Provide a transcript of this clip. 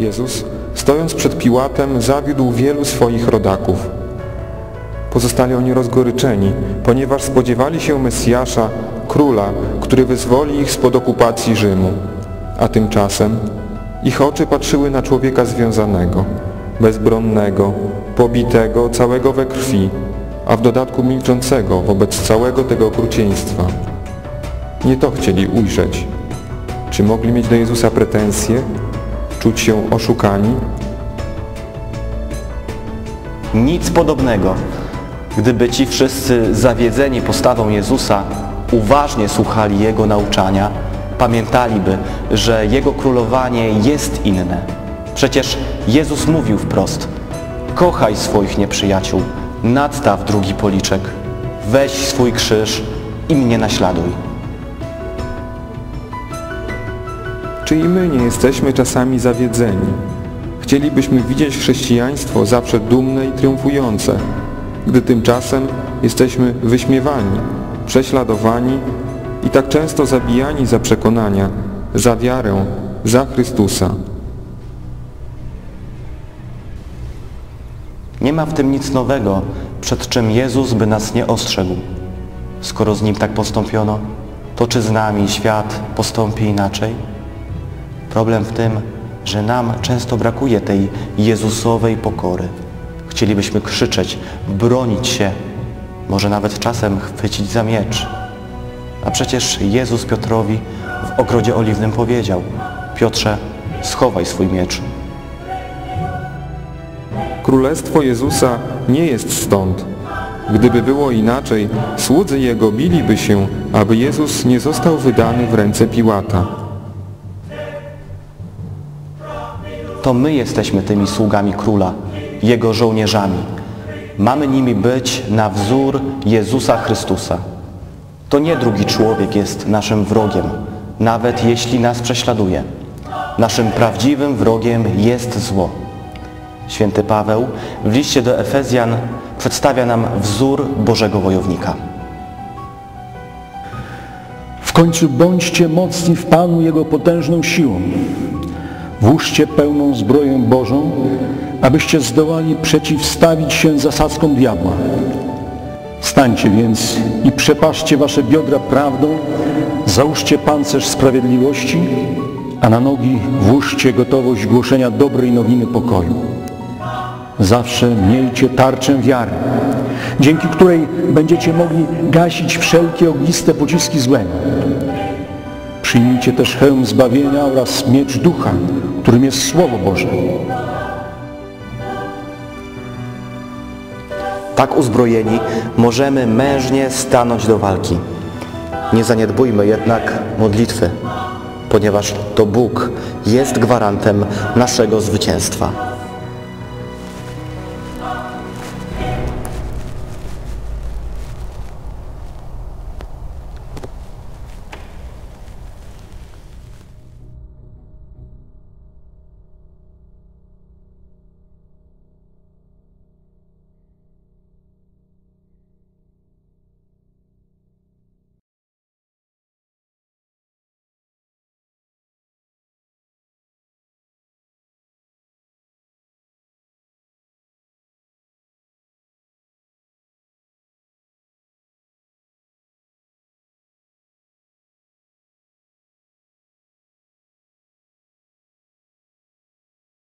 Jezus, stojąc przed Piłatem, zawiódł wielu swoich rodaków. Pozostali oni rozgoryczeni, ponieważ spodziewali się Mesjasza, króla, który wyzwoli ich spod okupacji Rzymu. A tymczasem ich oczy patrzyły na człowieka związanego, bezbronnego, pobitego, całego we krwi, a w dodatku milczącego wobec całego tego okrucieństwa. Nie to chcieli ujrzeć. Czy mogli mieć do Jezusa pretensje? Czuć się oszukani? Nic podobnego. Gdyby ci wszyscy zawiedzeni postawą Jezusa uważnie słuchali Jego nauczania, pamiętaliby, że Jego królowanie jest inne. Przecież Jezus mówił wprost, kochaj swoich nieprzyjaciół, nadstaw drugi policzek, weź swój krzyż i mnie naśladuj. Czy i my nie jesteśmy czasami zawiedzeni? Chcielibyśmy widzieć chrześcijaństwo zawsze dumne i triumfujące, gdy tymczasem jesteśmy wyśmiewani, prześladowani i tak często zabijani za przekonania, za wiarę, za Chrystusa. Nie ma w tym nic nowego, przed czym Jezus by nas nie ostrzegł. Skoro z Nim tak postąpiono, to czy z nami świat postąpi inaczej? Problem w tym, że nam często brakuje tej Jezusowej pokory. Chcielibyśmy krzyczeć, bronić się, może nawet czasem chwycić za miecz. A przecież Jezus Piotrowi w ogrodzie oliwnym powiedział Piotrze, schowaj swój miecz. Królestwo Jezusa nie jest stąd. Gdyby było inaczej, słudzy Jego biliby się, aby Jezus nie został wydany w ręce Piłata. To my jesteśmy tymi sługami Króla, Jego żołnierzami. Mamy nimi być na wzór Jezusa Chrystusa. To nie drugi człowiek jest naszym wrogiem, nawet jeśli nas prześladuje. Naszym prawdziwym wrogiem jest zło. Święty Paweł w liście do Efezjan przedstawia nam wzór Bożego wojownika. W końcu bądźcie mocni w Panu Jego potężną siłą. Włóżcie pełną zbroję Bożą, abyście zdołali przeciwstawić się zasadzkom diabła. Stańcie więc i przepaszcie wasze biodra prawdą, załóżcie pancerz sprawiedliwości, a na nogi włóżcie gotowość głoszenia dobrej nowiny pokoju. Zawsze miejcie tarczę wiary, dzięki której będziecie mogli gasić wszelkie ogniste pociski złego. Przyjmijcie też hełm zbawienia oraz miecz ducha, którym jest Słowo Boże. Tak uzbrojeni możemy mężnie stanąć do walki. Nie zaniedbujmy jednak modlitwy, ponieważ to Bóg jest gwarantem naszego zwycięstwa.